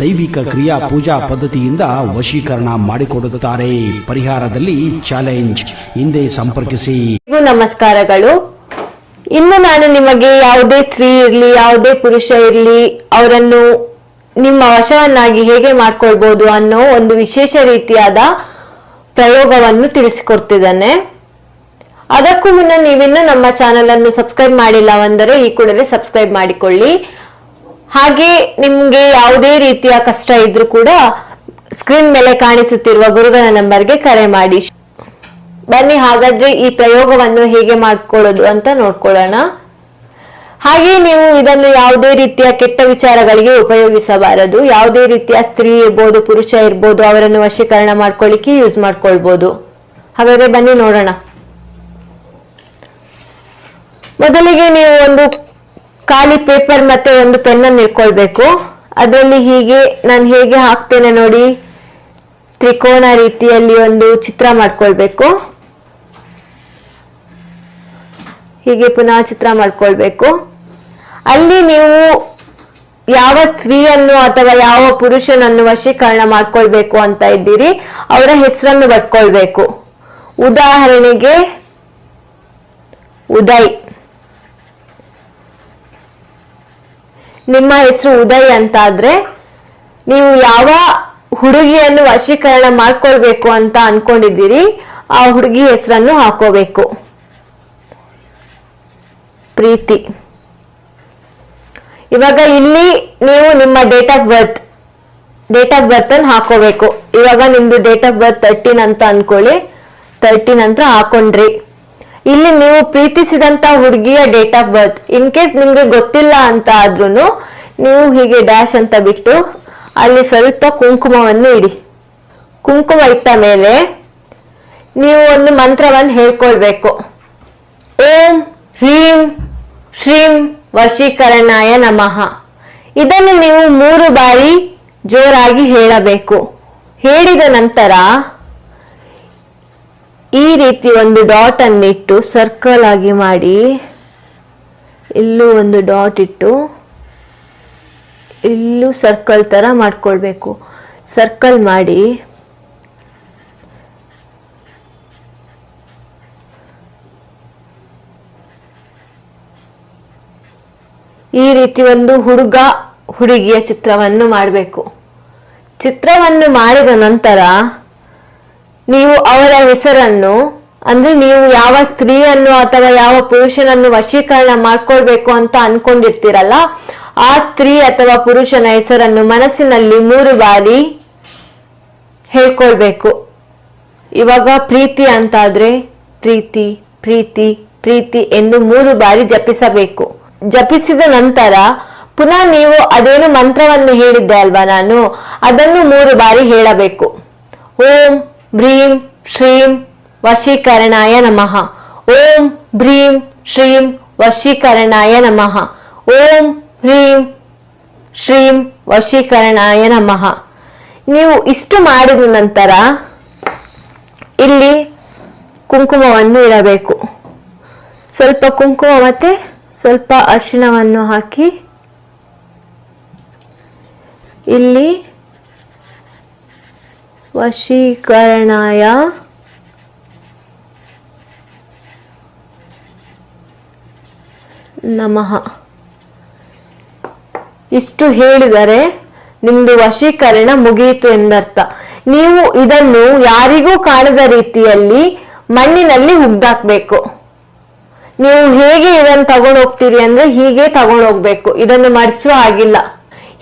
ದೈವಿಕ ಕ್ರಿಯಾ ಪೂಜಾ ಪದ್ಧತಿಯಿಂದ ವಶೀಕರಣ ಮಾಡಿಕೊಡುತ್ತಾರೆ. ಪರಿಹಾರದಲ್ಲಿ ಚಾಲೆಂಜ್ ಹಿಂದೆ ಸಂಪರ್ಕಿಸಿ. ನಮಸ್ಕಾರಗಳು. ಇನ್ನು ನಾನು ನಿಮಗೆ ಯಾವುದೇ ಸ್ತ್ರೀ ಇರಲಿ, ಯಾವುದೇ ಪುರುಷ ಇರಲಿ, ಅವರನ್ನು ನಿಮ್ಮ ವಶವನ್ನಾಗಿ ಹೇಗೆ ಮಾಡ್ಕೊಳ್ಬಹುದು ಅನ್ನೋ ಒಂದು ವಿಶೇಷ ರೀತಿಯಾದ ಪ್ರಯೋಗವನ್ನು ತಿಳಿಸಿಕೊಡ್ತಿದ್ದಾನೆ. ಅದಕ್ಕೂ ಮುನ್ನ ನೀವಿನ್ನೂ ನಮ್ಮ ಚಾನೆಲ್ ಅನ್ನು ಸಬ್ಸ್ಕ್ರೈಬ್ ಮಾಡಿಲ್ಲವೆಂದರೆ ಈ ಕೂಡಲೇ ಸಬ್ಸ್ಕ್ರೈಬ್ ಮಾಡಿಕೊಳ್ಳಿ. ಹಾಗೆ ನಿಮ್ಗೆ ಯಾವುದೇ ರೀತಿಯ ಕಷ್ಟ ಇದ್ರೂ ಕೂಡ ಸ್ಕ್ರೀನ್ ಮೇಲೆ ಕಾಣಿಸುತ್ತಿರುವ ಗುರುಗಳ ನಂಬರ್ಗೆ ಕರೆ ಮಾಡಿ. ಬನ್ನಿ, ಹಾಗಾದ್ರೆ ಈ ಪ್ರಯೋಗವನ್ನು ಹೇಗೆ ಮಾಡ್ಕೊಳ್ಳೋದು ಅಂತ ನೋಡ್ಕೊಳ್ಳೋಣ. ಹಾಗೆ ನೀವು ಇದನ್ನು ಯಾವುದೇ ರೀತಿಯ ಕೆಟ್ಟ ವಿಚಾರಗಳಿಗೆ ಉಪಯೋಗಿಸಬಾರದು. ಯಾವುದೇ ರೀತಿಯ ಸ್ತ್ರೀ ಇರ್ಬೋದು, ಪುರುಷ ಇರ್ಬೋದು, ಅವರನ್ನು ವಶೀಕರಣ ಮಾಡ್ಕೊಳ್ಳಿಕ್ಕೆ ಯೂಸ್ ಮಾಡ್ಕೊಳ್ಬೋದು. ಹಾಗಾದ್ರೆ ಬನ್ನಿ ನೋಡೋಣ. ಮೊದಲಿಗೆ ನೀವು ಒಂದು ಖಾಲಿ ಪೇಪರ್ ಮತ್ತೆ ಒಂದು ಪೆನ್ನನ್ನು ಇಟ್ಕೊಳ್ಬೇಕು. ಅದರಲ್ಲಿ ಹೀಗೆ ನಾನು ಹೇಗೆ ಹಾಕ್ತೇನೆ ನೋಡಿ. ತ್ರಿಕೋನ ರೀತಿಯಲ್ಲಿ ಒಂದು ಚಿತ್ರ ಮಾಡ್ಕೊಳ್ಬೇಕು. ಹೀಗೆ ಪುನಃ ಚಿತ್ರ ಮಾಡ್ಕೊಳ್ಬೇಕು. ಅಲ್ಲಿ ನೀವು ಯಾವ ಸ್ತ್ರೀಯನ್ನು ಅಥವಾ ಯಾವ ಪುರುಷನನ್ನು ವಶೀಕರಣ ಮಾಡ್ಕೊಳ್ಬೇಕು ಅಂತ ಇದ್ದೀರಿ, ಅವರ ಹೆಸರನ್ನು ಬರ್ಕೊಳ್ಬೇಕು. ಉದಾಹರಣೆಗೆ ಉದಯ್. ನಿಮ್ಮ ಹೆಸರು ಉದಯ್ ಅಂತ ಆದ್ರೆ ನೀವು ಯಾವ ಹುಡುಗಿಯನ್ನು ವಶೀಕರಣ ಮಾಡ್ಕೊಳ್ಬೇಕು ಅಂತ ಅನ್ಕೊಂಡಿದ್ದೀರಿ, ಆ ಹುಡುಗಿ ಹೆಸರನ್ನು ಹಾಕೋಬೇಕು. ಪ್ರೀತಿ. ಇವಾಗ ಇಲ್ಲಿ ನೀವು ನಿಮ್ಮ date of birth date of birth ಅನ್ನು ಹಾಕೋಬೇಕು. ಇವಾಗ ನಿಮ್ದು ಡೇಟ್ ಆಫ್ ಬರ್ತ್ ತರ್ಟೀನ್ ಅಂತ ಅನ್ಕೊಳ್ಳಿ. ತರ್ಟೀನ್ ಅಂತ ಹಾಕೊಂಡ್ರಿ. ಇಲ್ಲಿ ನೀವು ಪ್ರೀತಿಸಿದಂತ ಹುಡುಗಿಯ date of birth in case ನಿಮ್ಗೆ ಗೊತ್ತಿಲ್ಲ ಅಂತ ಆದ್ರೂ ನೀವು ಹೀಗೆ ಡ್ಯಾಶ್ ಅಂತ ಬಿಟ್ಟು ಅಲ್ಲಿ ಸ್ವಲ್ಪ ಕುಂಕುಮವನ್ನು ಇಡಿ. ಕುಂಕುಮ ಇಟ್ಟ ಮೇಲೆ ನೀವು ಒಂದು ಮಂತ್ರವನ್ನು ಹೇಳ್ಕೊಳ್ಬೇಕು. ಓಂ ಹ್ರೀಂ ಶ್ರೀಂ ವಶೀಕರಣಾಯ ನಮಃ. ಇದನ್ನು ನೀವು ಮೂರು ಬಾರಿ ಜೋರಾಗಿ ಹೇಳಬೇಕು. ಹೇಳಿದ ನಂತರ ಈ ರೀತಿ ಒಂದು ಡಾಟ್ ಅನ್ನಿಟ್ಟು ಸರ್ಕಲ್ ಆಗಿ ಮಾಡಿ. ಇಲ್ಲೂ ಒಂದು ಡಾಟ್ ಇಟ್ಟು ಇಲ್ಲೂ ಸರ್ಕಲ್ ಥರ ಮಾಡ್ಕೊಳ್ಬೇಕು. ಸರ್ಕಲ್ ಮಾಡಿ. ಈ ರೀತಿ ಒಂದು ಹುಡುಗ ಹುಡುಗಿಯ ಚಿತ್ರವನ್ನು ಮಾಡಬೇಕು. ಚಿತ್ರವನ್ನು ಮಾಡಿದ ನಂತರ ನೀವು ಅವರ ಹೆಸರನ್ನು, ಅಂದ್ರೆ ನೀವು ಯಾವ ಸ್ತ್ರೀಯನ್ನು ಅಥವಾ ಯಾವ ಪುರುಷನನ್ನು ವಶೀಕರಣ ಮಾಡ್ಕೊಳ್ಬೇಕು ಅಂತ ಅನ್ಕೊಂಡಿರ್ತೀರಲ್ಲ, ಆ ಸ್ತ್ರೀ ಅಥವಾ ಪುರುಷನ ಹೆಸರನ್ನು ಮನಸ್ಸಿನಲ್ಲಿ ಮೂರು ಬಾರಿ ಹೇಳ್ಕೊಳ್ಬೇಕು. ಇವಾಗ ಪ್ರೀತಿ ಅಂತಾದ್ರೆ ಪ್ರೀತಿ ಪ್ರೀತಿ ಪ್ರೀತಿ ಎಂದು ಮೂರು ಬಾರಿ ಜಪಿಸಬೇಕು. ಜಪಿಸಿದ ನಂತರ ಪುನಃ ನೀವು ಅದೇನು ಮಂತ್ರವನ್ನು ಹೇಳಿದ್ದೆ ಅಲ್ವಾ ನಾನು, ಅದನ್ನು ಮೂರು ಬಾರಿ ಹೇಳಬೇಕು. ಓಂ ಭ್ರೀಂ ಶ್ರೀಂ ವಶೀಕರಣಾಯ ನಮಃ ಓಂ ಭ್ರೀಂ ಶ್ರೀಂ ವಶೀಕರಣಾಯ ನಮಃ ಓಂ ಹ್ರೀಂ ಶ್ರೀಂ ವಶೀಕರಣಾಯ ನಮಃ ನೀವು ಇಷ್ಟು ಮಾಡಿದ ನಂತರ ಇಲ್ಲಿ ಕುಂಕುಮವನ್ನು ಇಡಬೇಕು. ಸ್ವಲ್ಪ ಕುಂಕುಮ ಮತ್ತೆ ಸ್ವಲ್ಪ ಅರಿಶಿಣವನ್ನು ಹಾಕಿ ಇಲ್ಲಿ ವಶೀಕರಣಾಯ. ನಮಃ. ಇಷ್ಟು ಹೇಳಿದರೆ ನಿಮ್ದು ವಶೀಕರಣ ಮುಗಿಯಿತು ಎಂದರ್ಥ. ನೀವು ಇದನ್ನು ಯಾರಿಗೂ ಕಾಣದ ರೀತಿಯಲ್ಲಿ ಮಣ್ಣಿನಲ್ಲಿ ಹುಗ್ದಾಕ್ಬೇಕು ನೀವು ಹೇಗೆ ಇದನ್ನು ತಗೊಂಡು ಹೋಗ್ತೀರಿ ಅಂದ್ರೆ ಹೀಗೆ ತಗೊಂಡೋಗ್ಬೇಕು ಇದನ್ನು ಮಡಿಸುವ ಆಗಿಲ್ಲ.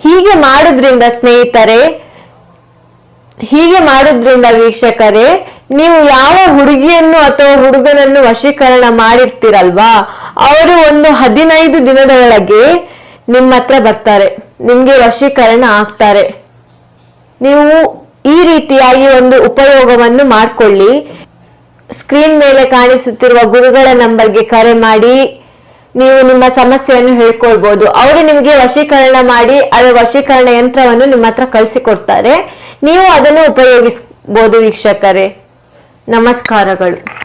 ಹೀಗೆ ಮಾಡೋದ್ರಿಂದ ಸ್ನೇಹಿತರೆ ಹೀಗೆ ಮಾಡೋದ್ರಿಂದ ವೀಕ್ಷಕರೇ, ನೀವು ಯಾವ ಹುಡುಗಿಯನ್ನು ಅಥವಾ ಹುಡುಗನನ್ನು ವಶೀಕರಣ ಮಾಡಿರ್ತೀರಲ್ವಾ? ಅವರು ಒಂದು ಹದಿನೈದು ದಿನದೊಳಗೆ ನಿಮ್ಮ ಹತ್ರ ಬರ್ತಾರೆ, ನಿಮ್ಗೆ ವಶೀಕರಣ ಆಗ್ತಾರೆ. ನೀವು ಈ ರೀತಿಯಾಗಿ ಒಂದು ಉಪಯೋಗವನ್ನು ಮಾಡಿಕೊಳ್ಳಿ. ಸ್ಕ್ರೀನ್ ಮೇಲೆ ಕಾಣಿಸುತ್ತಿರುವ ಗುರುಗಳ ನಂಬರ್ಗೆ ಕರೆ ಮಾಡಿ. ನೀವು ನಿಮ್ಮ ಸಮಸ್ಯೆಯನ್ನು ಹೇಳ್ಕೊಳ್ಬಹುದು ಅವರು ನಿಮಗೆ ವಶೀಕರಣ ಮಾಡಿ ಅದರ ವಶೀಕರಣ ಯಂತ್ರವನ್ನು ನಿಮ್ಮ ಹತ್ರ ಕಳಿಸಿಕೊಡ್ತಾರೆ. ನೀವು ಅದನ್ನು ಉಪಯೋಗಿಸಬಹುದು ವೀಕ್ಷಕರೇ. ನಮಸ್ಕಾರಗಳು.